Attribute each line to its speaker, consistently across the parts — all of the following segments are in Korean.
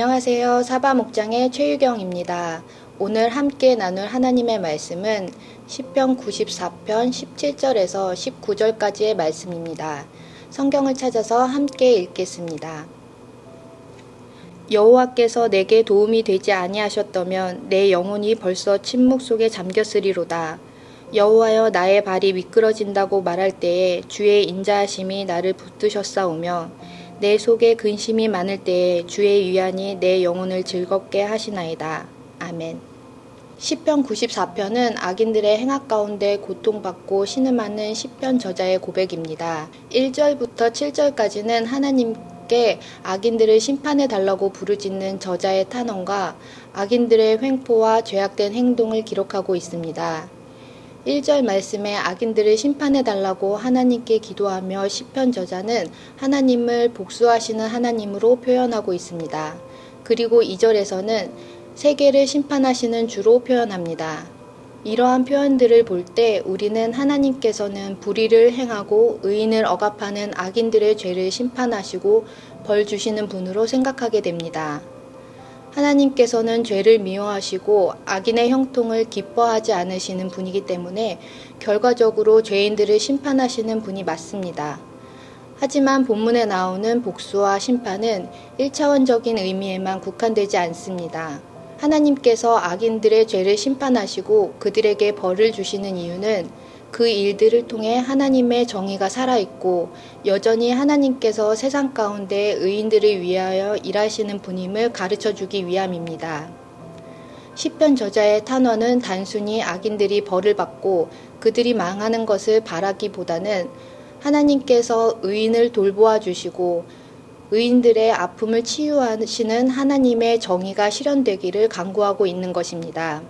Speaker 1: 안녕하세요. 사바 목장의 최유경입니다. 오늘 함께 나눌 하나님의 말씀은 10편 94편 17절에서 19절까지의 말씀입니다. 성경을 찾아서 함께 읽겠습니다. 여호와께서 내게 도움이 되지 아니하셨다면 내 영혼이 벌써 침묵 속에 잠겼으리로다. 여호와여 나의 발이 미끄러진다고 말할 때에 주의 인자하심이 나를 붙드셨사오며 내 속에 근심이 많을 때에 주의 위안이 내 영혼을 즐겁게 하시나이다. 아멘. 시편 94편은 악인들의 행악 가운데 고통받고 신음하는 시편 저자의 고백입니다. 1절부터 7절까지는 하나님께 악인들을 심판해 달라고 부르짖는 저자의 탄원과 악인들의 횡포와 죄악된 행동을 기록하고 있습니다. 1절 말씀에 악인들을 심판해 달라고 하나님께 기도하며 시편 저자는 하나님을 복수하시는 하나님으로 표현하고 있습니다. 그리고 2절에서는 세계를 심판하시는 주로 표현합니다. 이러한 표현들을 볼 때 우리는 하나님께서는 불의를 행하고 의인을 억압하는 악인들의 죄를 심판하시고 벌 주시는 분으로 생각하게 됩니다. 하나님께서는 죄를 미워하시고 악인의 형통을 기뻐하지 않으시는 분이기 때문에 결과적으로 죄인들을 심판하시는 분이 맞습니다. 하지만 본문에 나오는 복수와 심판은 1차원적인 의미에만 국한되지 않습니다. 하나님께서 악인들의 죄를 심판하시고 그들에게 벌을 주시는 이유는 그 일들을 통해 하나님의 정의가 살아있고 여전히 하나님께서 세상 가운데 의인들을 위하여 일하시는 분임을 가르쳐 주기 위함입니다. 시편 저자의 탄원은 단순히 악인들이 벌을 받고 그들이 망하는 것을 바라기보다는 하나님께서 의인을 돌보아 주시고 의인들의 아픔을 치유하시는 하나님의 정의가 실현되기를 강구하고 있는 것입니다.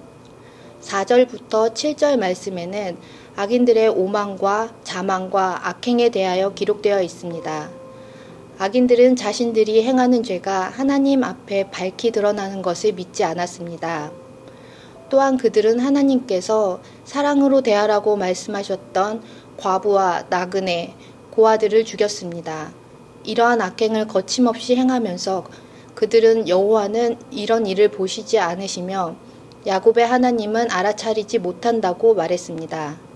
Speaker 1: 4절부터 7절 말씀에는 악인들의 오만과 자만과 악행에 대하여 기록되어 있습니다. 악인들은 자신들이 행하는 죄가 하나님 앞에 밝히 드러나는 것을 믿지 않았습니다. 또한 그들은 하나님께서 사랑으로 대하라고 말씀하셨던 과부와 나그네, 고아들을 죽였습니다. 이러한 악행을 거침없이 행하면서 그들은 여호와는 이런 일을 보시지 않으시며 야곱의 하나님은 알아차리지 못한다고 말했습니다.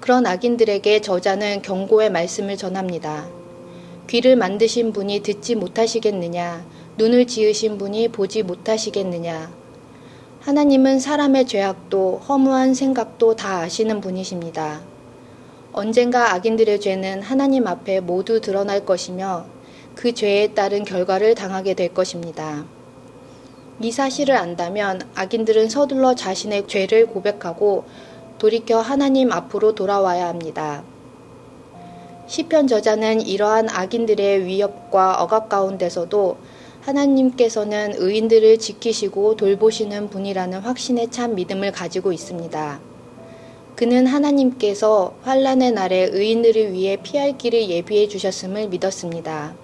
Speaker 1: 그런 악인들에게 저자는 경고의 말씀을 전합니다. 귀를 만드신 분이 듣지 못하시겠느냐? 눈을 지으신 분이 보지 못하시겠느냐? 하나님은 사람의 죄악도 허무한 생각도 다 아시는 분이십니다. 언젠가 악인들의 죄는 하나님 앞에 모두 드러날 것이며 그 죄에 따른 결과를 당하게 될 것입니다. 이 사실을 안다면 악인들은 서둘러 자신의 죄를 고백하고 돌이켜 하나님 앞으로 돌아와야 합니다. 시편 저자는 이러한 악인들의 위협과 억압 가운데서도 하나님께서는 의인들을 지키시고 돌보시는 분이라는 확신에 찬 믿음을 가지고 있습니다. 그는 하나님께서 환란의 날에 의인들을 위해 피할 길을 예비해 주셨음을 믿었습니다.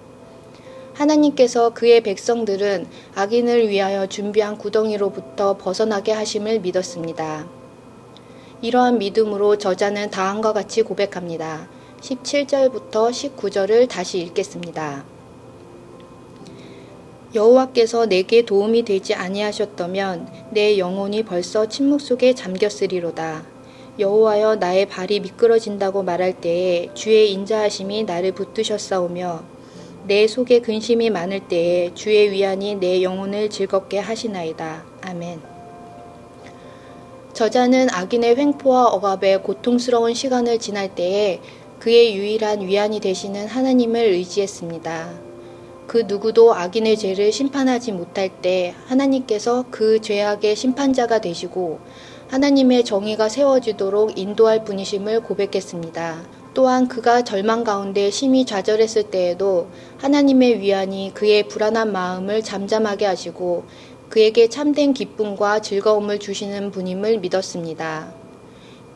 Speaker 1: 하나님께서 그의 백성들은 악인을 위하여 준비한 구덩이로부터 벗어나게 하심을 믿었습니다. 이러한 믿음으로 저자는 다음과 같이 고백합니다. 17절부터 19절을 다시 읽겠습니다. 여호와께서 내게 도움이 되지 아니하셨다면 내 영혼이 벌써 침묵 속에 잠겼으리로다. 여호와여 나의 발이 미끄러진다고 말할 때에 주의 인자하심이 나를 붙드셨사오며 내 속에 근심이 많을 때에 주의 위안이 내 영혼을 즐겁게 하시나이다. 아멘. 저자는 악인의 횡포와 억압에 고통스러운 시간을 지날 때에 그의 유일한 위안이 되시는 하나님을 의지했습니다. 그 누구도 악인의 죄를 심판하지 못할 때 하나님께서 그 죄악의 심판자가 되시고 하나님의 정의가 세워지도록 인도할 분이심을 고백했습니다. 또한 그가 절망 가운데 심히 좌절했을 때에도 하나님의 위안이 그의 불안한 마음을 잠잠하게 하시고 그에게 참된 기쁨과 즐거움을 주시는 분임을 믿었습니다.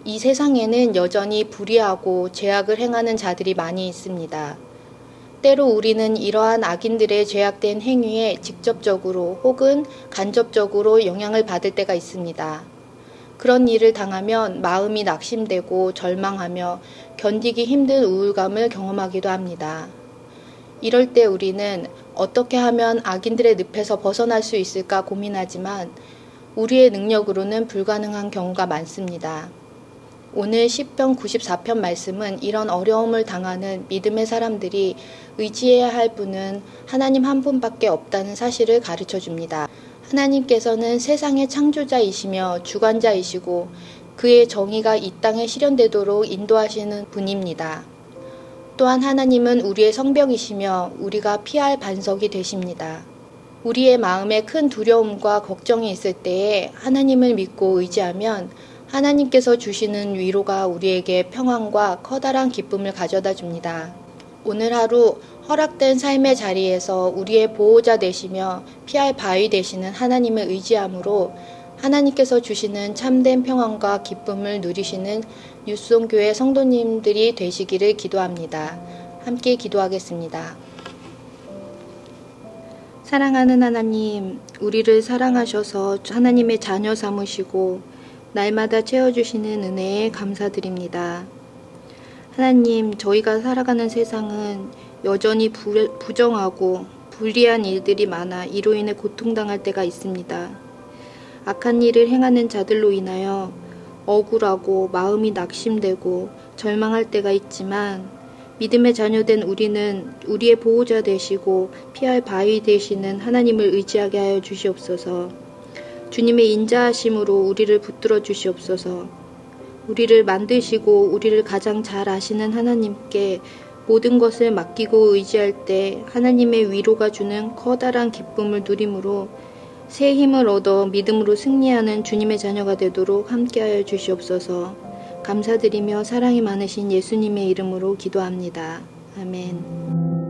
Speaker 1: 이 세상에는 여전히 불의하고 죄악을 행하는 자들이 많이 있습니다. 때로 우리는 이러한 악인들의 죄악된 행위에 직접적으로 혹은 간접적으로 영향을 받을 때가 있습니다. 그런 일을 당하면 마음이 낙심되고 절망하며 견디기 힘든 우울감을 경험하기도 합니다. 이럴 때 우리는 어떻게 하면 악인들의 늪에서 벗어날 수 있을까 고민하지만 우리의 능력으로는 불가능한 경우가 많습니다. 오늘 10편 94편 말씀은 이런 어려움을 당하는 믿음의 사람들이 의지해야 할 분은 하나님 한 분밖에 없다는 사실을 가르쳐 줍니다. 하나님께서는 세상의 창조자이시며 주관자이시고 그의 정의가 이 땅에 실현되도록 인도하시는 분입니다. 또한 하나님은 우리의 성벽이시며 우리가 피할 반석이 되십니다. 우리의 마음에 큰 두려움과 걱정이 있을 때에 하나님을 믿고 의지하면 하나님께서 주시는 위로가 우리에게 평안과 커다란 기쁨을 가져다 줍니다. 오늘 하루 허락된 삶의 자리에서 우리의 보호자 되시며 피할 바위 되시는 하나님을 의지함으로 하나님께서 주시는 참된 평안과 기쁨을 누리시는 뉴송교회 성도님들이 되시기를 기도합니다. 함께 기도하겠습니다. 사랑하는 하나님, 우리를 사랑하셔서 하나님의 자녀 삼으시고 날마다 채워주시는 은혜에 감사드립니다. 하나님, 저희가 살아가는 세상은 여전히 부, 부정하고 불리한 일들이 많아 이로 인해 고통당할 때가 있습니다. 악한 일을 행하는 자들로 인하여 억울하고 마음이 낙심되고 절망할 때가 있지만 믿음의 자녀된 우리는 우리의 보호자 되시고 피할 바위 되시는 하나님을 의지하게 하여 주시옵소서. 주님의 인자하심으로 우리를 붙들어 주시옵소서. 우리를 만드시고 우리를 가장 잘 아시는 하나님께 모든 것을 맡기고 의지할 때 하나님의 위로가 주는 커다란 기쁨을 누림으로 새 힘을 얻어 믿음으로 승리하는 주님의 자녀가 되도록 함께하여 주시옵소서. 감사드리며 사랑이 많으신 예수님의 이름으로 기도합니다. 아멘.